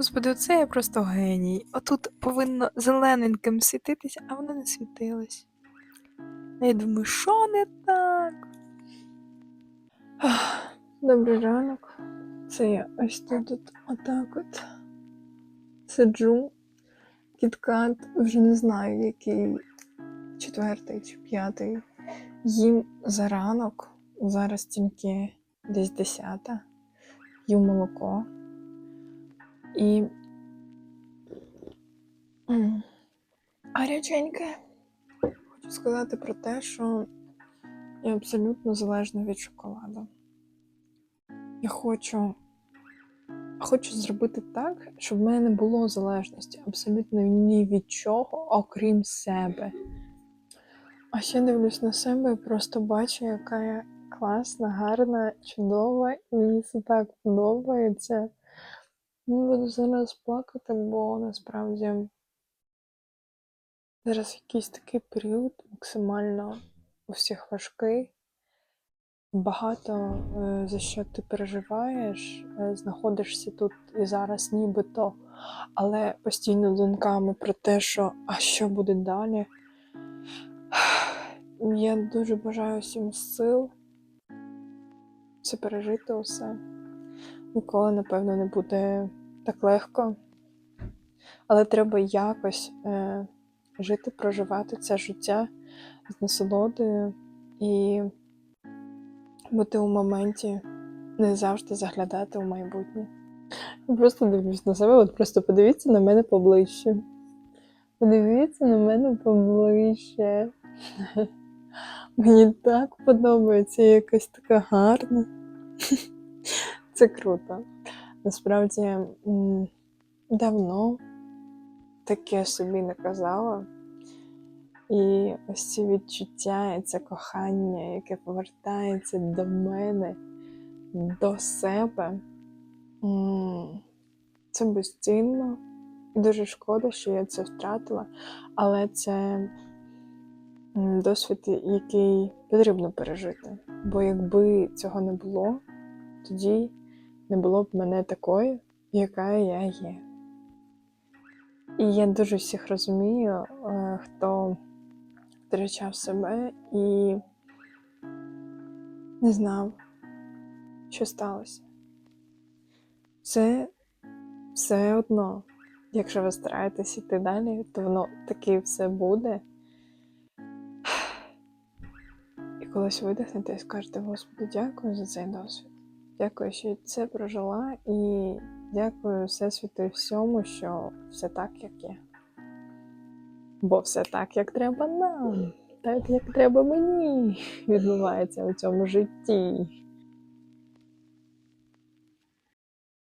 Господи, оце я просто геній. Отут повинно зелененьким світитися, а воно не світилось. Я думаю, що не так? Добрий ранок. Це я ось тут от, отак от сиджу. Кіткат вже не знаю, який четвертий чи п'ятий. Їм за ранок, зараз тільки десь десята, їм молоко. І гаряченьке. Хочу сказати про те, що я абсолютно залежна від шоколаду. Я хочу, хочу зробити так, щоб в мене не було залежності абсолютно ні від чого, окрім себе. А ще дивлюсь на себе і просто бачу, яка я класна, гарна, чудова, і мені це так подобається. Ну, буду зараз плакати, бо насправді зараз якийсь такий період максимально у всіх важкий. Багато е, за що ти переживаєш, е, знаходишся тут і зараз нібито, але постійно думками про те, що а що буде далі. Я дуже бажаю всім сил це пережити усе. Ніколи, напевно, не буде так легко. Але треба якось е, жити, проживати це життя з насолодою і бути у моменті, не завжди заглядати у майбутнє. Просто дивлюсь на себе, от просто подивіться на мене поближче. Подивіться на мене поближче. Мені так подобається, я якась така гарна. Це круто. Насправді давно таке собі не казала. І ось ці відчуття, і це кохання, яке повертається до мене, до себе. Це безцінно. І дуже шкода, що я це втратила, але це досвід, який потрібно пережити. Бо якби цього не було, тоді не було б мене такою, яка я є. І я дуже всіх розумію, е, хто втрачав себе і не знав, що сталося. Це все одно, якщо ви стараєтесь іти далі, то воно таки все буде. І колись видихнете і скажете, Господи, дякую за цей досвід. Дякую, що це прожила, і дякую Всесвіту і всьому, що все так, як є. Бо все так, як треба нам, так як треба мені, відбувається у цьому житті.